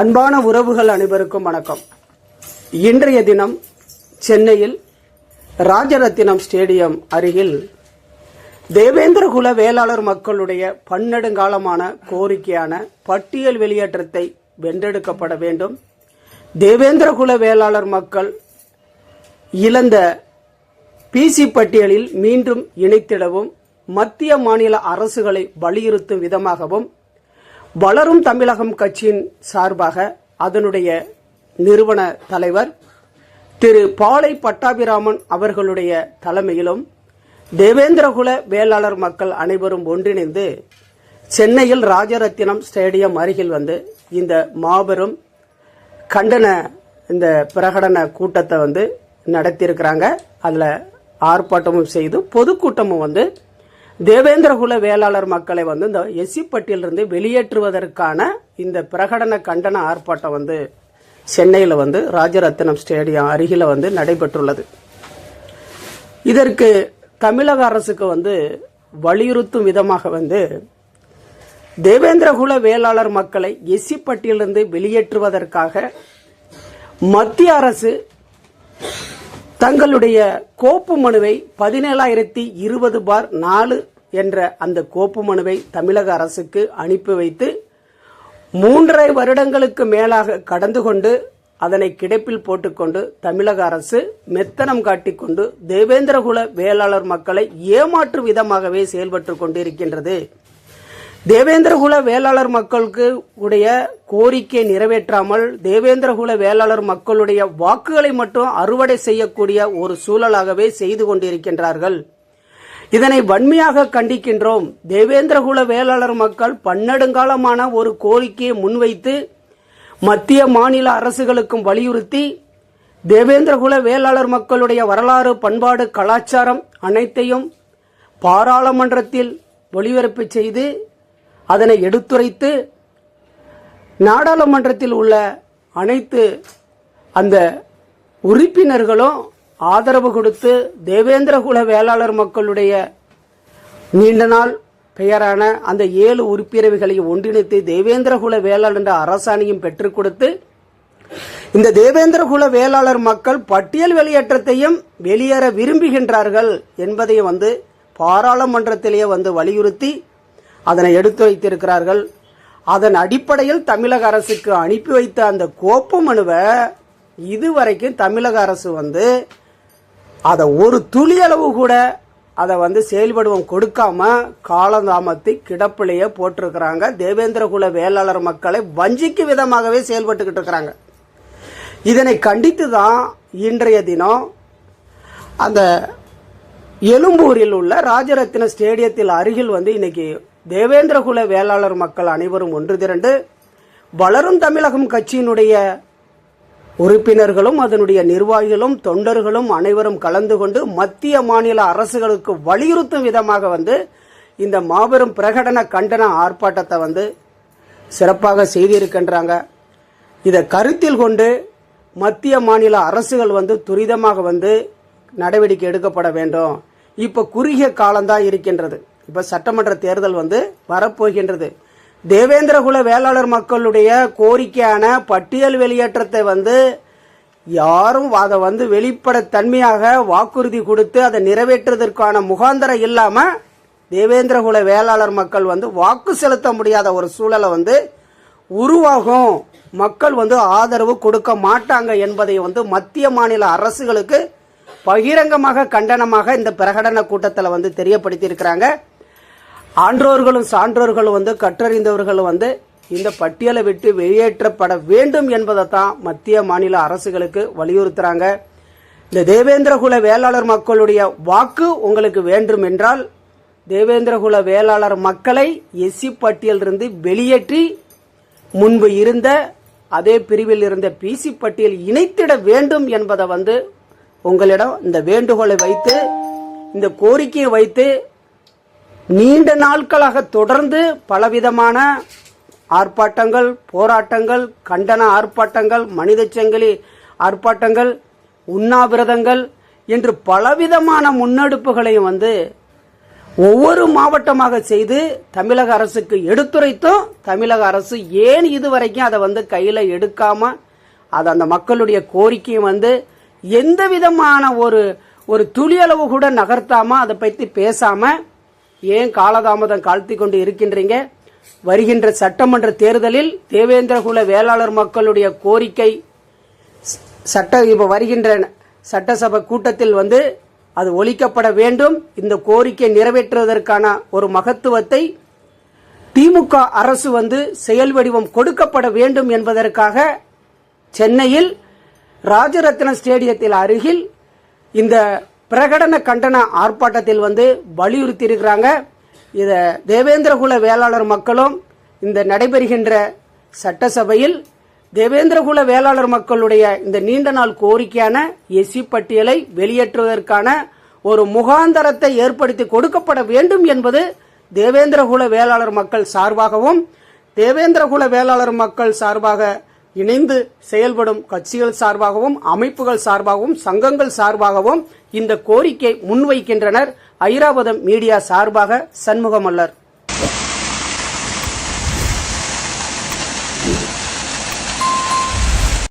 அன்பான உறவுகள் அனைவருக்கும் வணக்கம். இன்றைய தினம் சென்னையில் ராஜரத்தினம் ஸ்டேடியம் அருகில் தேவேந்திரகுல வேளாளர் மக்களுடைய பன்னெடுங்காலமான கோரிக்கையான பட்டியல் வெளியேற்றத்தை வென்றெடுக்கப்பட வேண்டும். தேவேந்திரகுல வேளாளர் மக்கள் இழந்த பிசி பட்டியலில் மீண்டும் இணைத்திடவும் மத்திய மாநில அரசுகளை வலியுறுத்தும் விதமாகவும் வளரும் தமிழகம் கட்சியின் சார்பாக அதனுடைய நிறுவன தலைவர் திரு பாலை பட்டாபிராமன் அவர்களுடைய தலைமையிலும் தேவேந்திரகுல வேளாளர் மக்கள் அனைவரும் ஒன்றிணைந்து சென்னையில் ராஜரத்தினம் ஸ்டேடியம் அருகில் வந்து இந்த மாபெரும் கண்டன இந்த பிரகடன கூட்டத்தை வந்து நடத்தியிருக்கிறாங்க. அதில் ஆர்ப்பாட்டமும் செய்து பொதுக்கூட்டமும் வந்து தேவேந்திரகுல வேளாளர் மக்களை வந்து இந்த எஸ்சி பட்டியலிருந்து வெளியேற்றுவதற்கான இந்த பிரகடன கண்டன ஆர்ப்பாட்டம் வந்து சென்னையில் வந்து ராஜரத்தினம் ஸ்டேடியம் அருகில் வந்து நடைபெற்றுள்ளது. இதற்கு தமிழக அரசுக்கு வந்து வலியுறுத்தும் விதமாக வந்து தேவேந்திரகுல வேளாளர் மக்களை எஸ்சி பட்டியலிருந்து வெளியேற்றுவதற்காக மத்திய அரசு தங்களுடைய கோப்பு மனுவை பதினேழாயிரத்தி இருபது பார் நாலு என்ற அந்த கோப்பு மனுவை தமிழக அரசுக்கு அனுப்பி வைத்து மூன்றரை வருடங்களுக்கு மேலாக கடந்து கொண்டு அதனை கிடப்பில் போட்டுக்கொண்டு தமிழக அரசு மெத்தனம் காட்டிக்கொண்டு தேவேந்திரகுல வேளாளர் மக்களை ஏமாற்றும் விதமாகவே செயல்பட்டு கொண்டிருக்கின்றது. தேவேந்திரகுல வேளாளர் மக்களுக்கு உடைய கோரிக்கை நிறைவேற்றாமல் தேவேந்திரகுல வேளாளர் மக்களுடைய வாக்குகளை மட்டும் அறுவடை செய்யக்கூடிய ஒரு சூழலாகவே செய்து கொண்டிருக்கின்றார்கள். இதனை வன்மையாக கண்டிக்கின்றோம். தேவேந்திரகுல வேளாளர் மக்கள் பன்னெடுங்காலமான ஒரு கோரிக்கையை முன்வைத்து மத்திய மாநில அரசுகளுக்கும் வலியுறுத்தி தேவேந்திரகுல வேளாளர் மக்களுடைய வரலாறு பண்பாடு கலாச்சாரம் அனைத்தையும் பாராளுமன்றத்தில் ஒளிபரப்பு செய்து அதனை எடுத்துரைத்து நாடாளுமன்றத்தில் உள்ள அனைத்து அந்த உறுப்பினர்களும் ஆதரவு கொடுத்து தேவேந்திரகுல வேளாளர் மக்களுடைய நீண்ட நாள் பெயரான அந்த ஏழு உறுப்பினர்களையும் ஒன்றிணைத்து தேவேந்திரகுல வேளாளர் என்ற அரசாணையும் பெற்றுக் கொடுத்து இந்த தேவேந்திரகுல வேளாளர் மக்கள் பட்டியல் வெளியேற்றத்தையும் வெளியேற விரும்புகின்றார்கள் என்பதையும் வந்து பாராளுமன்றத்திலேயே வந்து வலியுறுத்தி அதனை எடுத்து வைத்திருக்கிறார்கள். அதன் அடிப்படையில் தமிழக அரசுக்கு அனுப்பி வைத்த அந்த கோப்பு மனுவை இதுவரைக்கும் தமிழக அரசு வந்து அதை ஒரு துளியளவு கூட அதை வந்து செயல்படுவம் கொடுக்காம காலந்தாமத்தை கிடப்பிலேயே போட்டிருக்கிறாங்க. தேவேந்திரகுல வேளாளர் மக்களை வஞ்சிக்கும் விதமாகவே செயல்பட்டுக்கிட்டு இருக்கிறாங்க. இதனை கண்டித்து தான் இன்றைய தினம் அந்த எழும்பூரில் உள்ள ராஜரத்தின ஸ்டேடியத்தில் அருகில் வந்து இன்னைக்கு தேவேந்திரகுல வேளாளர் மக்கள் அனைவரும் ஒன்று திரண்டு வளரும் தமிழகம் கட்சியினுடைய உறுப்பினர்களும் அதனுடைய நிர்வாகிகளும் தொண்டர்களும் அனைவரும் கலந்து கொண்டு மத்திய மாநில அரசுகளுக்கு வலியுறுத்தும் விதமாக வந்து இந்த மாபெரும் பிரகடன கண்டன ஆர்ப்பாட்டத்தை வந்து சிறப்பாக செய்திருக்கின்றாங்க. இதை கருத்தில் கொண்டு மத்திய மாநில அரசுகள் வந்து துரிதமாக வந்து நடவடிக்கை எடுக்கப்பட வேண்டும். இப்போ குறுகிய காலம்தான் இருக்கின்றது. இப்போ சட்டமன்ற தேர்தல் வந்து வரப்போகின்றது. தேவேந்திரகுல வேளாளர் மக்களுடைய கோரிக்கையான பட்டியல் வெளியேற்றத்தை வந்து யாரும் அதை வந்து வெளிப்பட தன்மையாக வாக்குறுதி கொடுத்து அதை நிறைவேற்றுவதற்கான முகாந்தரம் இல்லாமல் தேவேந்திரகுல வேளாளர் மக்கள் வந்து வாக்கு செலுத்த முடியாத ஒரு சூழலை வந்து உருவாகும். மக்கள் வந்து ஆதரவு கொடுக்க மாட்டாங்க என்பதை வந்து மத்திய மாநில அரசுகளுக்கு பகிரங்கமாக கண்டனமாக இந்த பிரகடன கூட்டத்தில் வந்து தெரியப்படுத்தியிருக்கிறாங்க. ஆன்றோர்களும் சான்றோர்களும் வந்து கற்றறிந்தவர்களும் வந்து இந்த பட்டியலை விட்டு வெளியேற்றப்பட வேண்டும் என்பதை தான் மத்திய மாநில அரசுகளுக்கு வலியுறுத்துறாங்க. இந்த தேவேந்திரகுல வேளாளர் மக்களுடைய வாக்கு உங்களுக்கு வேண்டும் என்றால் தேவேந்திரகுல வேளாளர் மக்களை எஸ்சி பட்டியலிருந்து வெளியேற்றி முன்பு இருந்த அதே பிரிவில் இருந்த பிசி பட்டியல் இணைத்திட வேண்டும் என்பதை வந்து உங்களிடம் இந்த வேண்டுகோளை வைத்து இந்த கோரிக்கையை வைத்து நீண்ட நாட்களாக தொடர்ந்து பலவிதமான ஆர்ப்பாட்டங்கள் போராட்டங்கள் கண்டன ஆர்ப்பாட்டங்கள் மனித சங்கிலி ஆர்ப்பாட்டங்கள் உண்ணாவிரதங்கள் என்று பலவிதமான முன்னெடுப்புகளையும் வந்து ஒவ்வொரு மாவட்டமாக செய்து தமிழக அரசுக்கு எடுத்துரைத்தும் தமிழக அரசு ஏன் இதுவரைக்கும் அதை வந்து கையில் எடுக்காம அது அந்த மக்களுடைய கோரிக்கையும் வந்து எந்த விதமான ஒரு ஒரு துளியளவு கூட நகர்த்தாம அதை பற்றி பேசாமல் ஏன் காலதாமதம் காழ்த்தி கொண்டு இருக்கின்றீங்க? வருகின்ற சட்டமன்ற தேர்தலில் தேவேந்திரகுல வேளாளர் மக்களுடைய கோரிக்கை சட்ட இப்போ வருகின்ற சட்டசபை கூட்டத்தில் வந்து அது ஒழிக்கப்பட வேண்டும். இந்த கோரிக்கை நிறைவேற்றுவதற்கான ஒரு மகத்துவத்தை திமுக அரசு வந்து செயல் வடிவம் கொடுக்கப்பட வேண்டும் என்பதற்காக சென்னையில் ராஜரத்ன ஸ்டேடியத்தில் அருகில் இந்த பிரகடன கண்டன ஆர்ப்பாட்டத்தில் வந்து வலியுறுத்தி இருக்கிறாங்க இதை தேவேந்திரகுல வேளாளர் மக்களும் இந்த நடைபெறுகின்ற சட்டசபையில் தேவேந்திரகுல வேளாளர் மக்களுடைய இந்த நீண்ட நாள் கோரிக்கையான எஸ்சி பட்டியலை வெளியேற்றுவதற்கான ஒரு முகாந்தரத்தை ஏற்படுத்தி கொடுக்கப்பட வேண்டும் என்பது தேவேந்திரகுல வேளாளர் மக்கள் சார்பாகவும் தேவேந்திரகுல வேளாளர் மக்கள் சார்பாக இணைந்து செயல்படும் கட்சிகள் சார்பாகவும் அமைப்புகள் சார்பாகவும் சங்கங்கள் சார்பாகவும் இந்த கோரிக்கை முன்வைக்கின்றனர் ஐராவதம் மீடியா சார்பாக சண்முகமல்லர்.